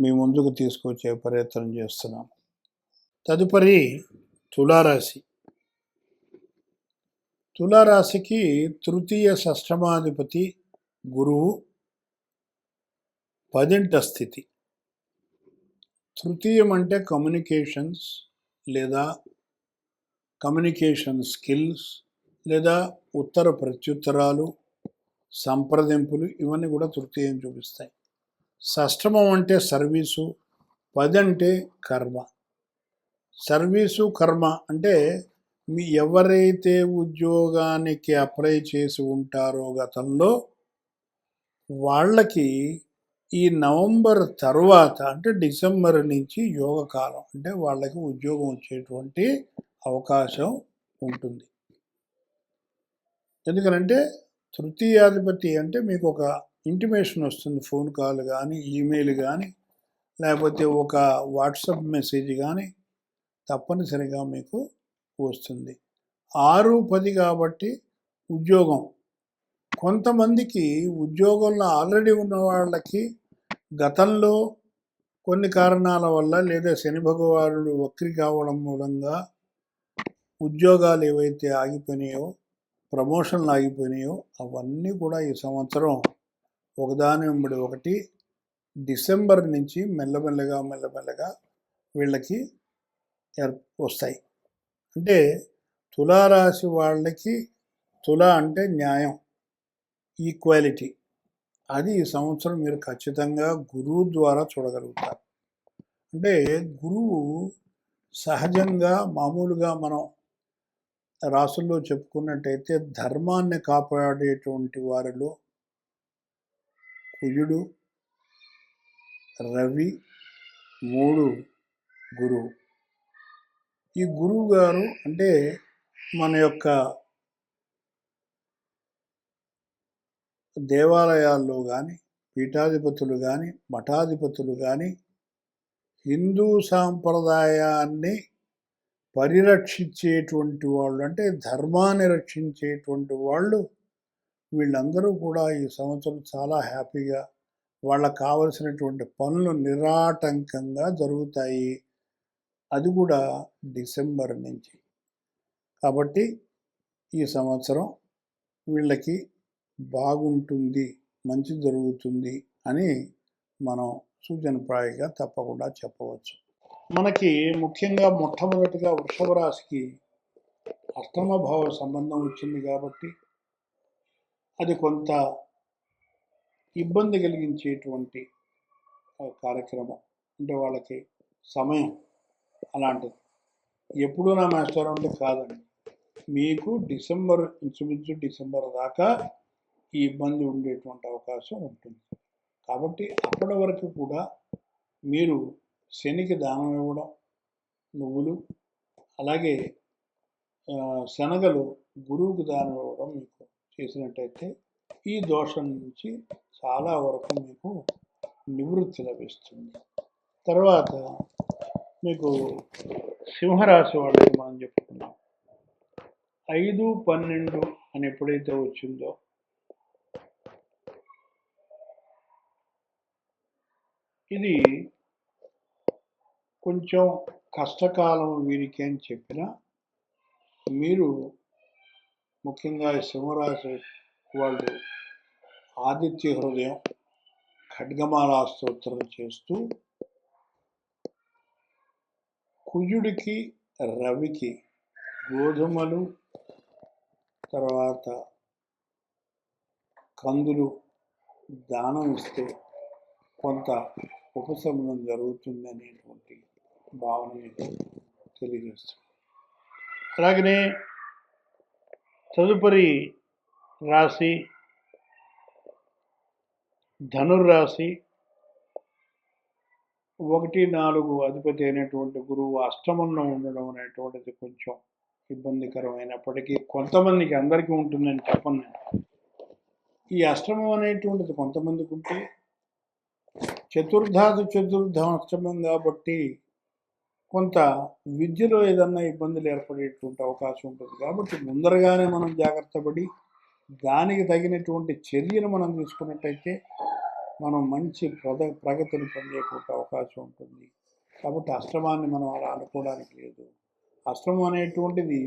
మీ ముందుకు తీసుకొచ్చే ప్రయత్నం చేస్తున్నాం. తదుపరి తులారాశి. తులారాశికి తృతీయ షష్టమాధిపతి గురువు పదింట స్థితి. తృతీయం అంటే కమ్యూనికేషన్స్ లేదా కమ్యూనికేషన్ స్కిల్స్ లేదా ఉత్తర ప్రత్యుత్తరాలు సంప్రదింపులు ఇవన్నీ కూడా తృతీయం చూపిస్తాయి. సష్టమం అంటే సర్వీసు పది అంటే కర్మ. సర్వీసు కర్మ అంటే మీ ఎవరైతే ఉద్యోగానికి అప్లై చేసి ఉంటారో గతంలో వాళ్ళకి ఈ నవంబర్ తర్వాత అంటే డిసెంబర్ నుంచి యోగ కాలం అంటే వాళ్ళకి ఉద్యోగం వచ్చేటువంటి అవకాశం ఉంటుంది. ఎందుకనంటే తృతీయాధిపతి అంటే మీకు ఒక ఇంటిమేషన్ వస్తుంది ఫోన్ కాల్ కానీ ఈమెయిల్ కానీ లేకపోతే ఒక వాట్సాప్ మెసేజ్ కానీ తప్పనిసరిగా మీకు వస్తుంది. ఆరు పది కాబట్టి ఉద్యోగం. కొంతమందికి ఉద్యోగంలో ఆల్రెడీ ఉన్న వాళ్ళకి గతంలో కొన్ని కారణాల వల్ల లేదా శని భగవానుడు వక్రి కావడం మూలంగా ఉద్యోగాలు ఏవైతే ఆగిపోయినాయో ప్రమోషన్లు ఆగిపోయినాయో అవన్నీ కూడా ఈ సంవత్సరం ఒకదాని వెంబడి ఒకటి డిసెంబర్ నుంచి మెల్లమెల్లగా మెల్లమెల్లగా వీళ్ళకి వస్తాయి. అంటే తులారాశి వాళ్ళకి తుల అంటే న్యాయం ఈక్వాలిటీ. అది ఈ సంవత్సరం మీరు ఖచ్చితంగా గురువు ద్వారా చూడగలుగుతారు. అంటే గురువు సహజంగా మామూలుగా మనం రాసుల్లో చెప్పుకున్నట్టయితే ధర్మాన్ని కాపాడేటువంటి వారిలో కుజుడు రవి మూడు గురువు. ఈ గురువు గారు అంటే మన యొక్క దేవాలయాల్లో కానీ పీఠాధిపతులు కానీ మఠాధిపతులు కానీ హిందూ సాంప్రదాయాన్ని పరిరక్షించేటువంటి వాళ్ళు అంటే ధర్మాన్ని రక్షించేటువంటి వాళ్ళు వీళ్ళందరూ కూడా ఈ సంవత్సరం చాలా హ్యాపీగా వాళ్ళకు కావలసినటువంటి పనులు నిరాటంకంగా జరుగుతాయి. అది కూడా డిసెంబర్ నుంచి. కాబట్టి ఈ సంవత్సరం వీళ్ళకి బాగుంటుంది మంచి జరుగుతుంది అని మనం సూచనప్రాయంగా తప్పకుండా చెప్పవచ్చు. మనకి ముఖ్యంగా మొట్టమొదటిగా వృషభ రాశికి అష్టమ భావ సంబంధం వచ్చింది కాబట్టి అది కొంత ఇబ్బంది కలిగించేటువంటి కార్యక్రమం. అంటే వాళ్ళకి సమయం అలాంటిది. ఎప్పుడూ నా మాస్టర్ అంటే కాదండి. మీకు డిసెంబర్ ఇంచుమించు డిసెంబర్ దాకా ఈ ఇబ్బంది ఉండేటువంటి అవకాశం ఉంటుంది. కాబట్టి అప్పటి వరకు కూడా మీరు శనికి దానం ఇవ్వడం నువ్వులు అలాగే శనగలు గురువుకు దానం ఇవ్వడం మీకు చేసినట్టయితే ఈ దోషం నుంచి చాలా వరకు మీకు నివృత్తి లభిస్తుంది. తర్వాత మీకు సింహరాశి వాళ్ళకి మనం చెప్పుకున్నాం ఐదు పన్నెండు అని ఎప్పుడైతే వచ్చిందో ఇది కొంచెం కష్టకాలం వీరికి అని చెప్పిన మీరు ముఖ్యంగా ఈ సింహరాశి వాళ్ళు ఆదిత్య హృదయం ఖడ్గమాలా స్తోత్రం చేస్తూ కుజుడికి రవికి గోధుమలు తర్వాత కందులు దానం ఇస్తే కొంత ఉపశమనం జరుగుతుంది అనేటువంటి భావన తెలియజేస్తుంది. అలాగనే తదుపరి రాశి ధనుర్రాశి. ఒకటి నాలుగు అధిపతి అయినటువంటి గురువు అష్టమంలో ఉండడం అనేటువంటిది కొంచెం ఇబ్బందికరమైనప్పటికీ కొంతమందికి అందరికీ ఉంటుందని చెప్పను ఈ అష్టమం అనేటువంటిది కొంతమందికి ఉంటే చతుర్థాది చతుర్థం అష్టమం కాబట్టి కొంత విద్యలో ఏదన్నా ఇబ్బందులు ఏర్పడేటువంటి అవకాశం ఉంటుంది. కాబట్టి ముందరగానే మనం జాగ్రత్త పడి దానికి తగినటువంటి చర్యలు మనం తీసుకున్నట్టయితే మనం మంచి ప్రద ప్రగతిని పొందేటువంటి అవకాశం ఉంటుంది. కాబట్టి అశ్రమాన్ని మనం అలా అనుకోవడానికి లేదు. అశ్రమం అనేటువంటిది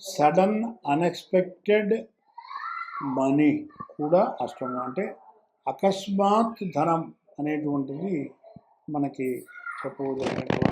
సడన్ అన్ఎక్స్పెక్టెడ్ మనీ కూడా అష్టమం అంటే అకస్మాత్ ధనం అనేటువంటిది మనకి చెప్పవలసినటువంటి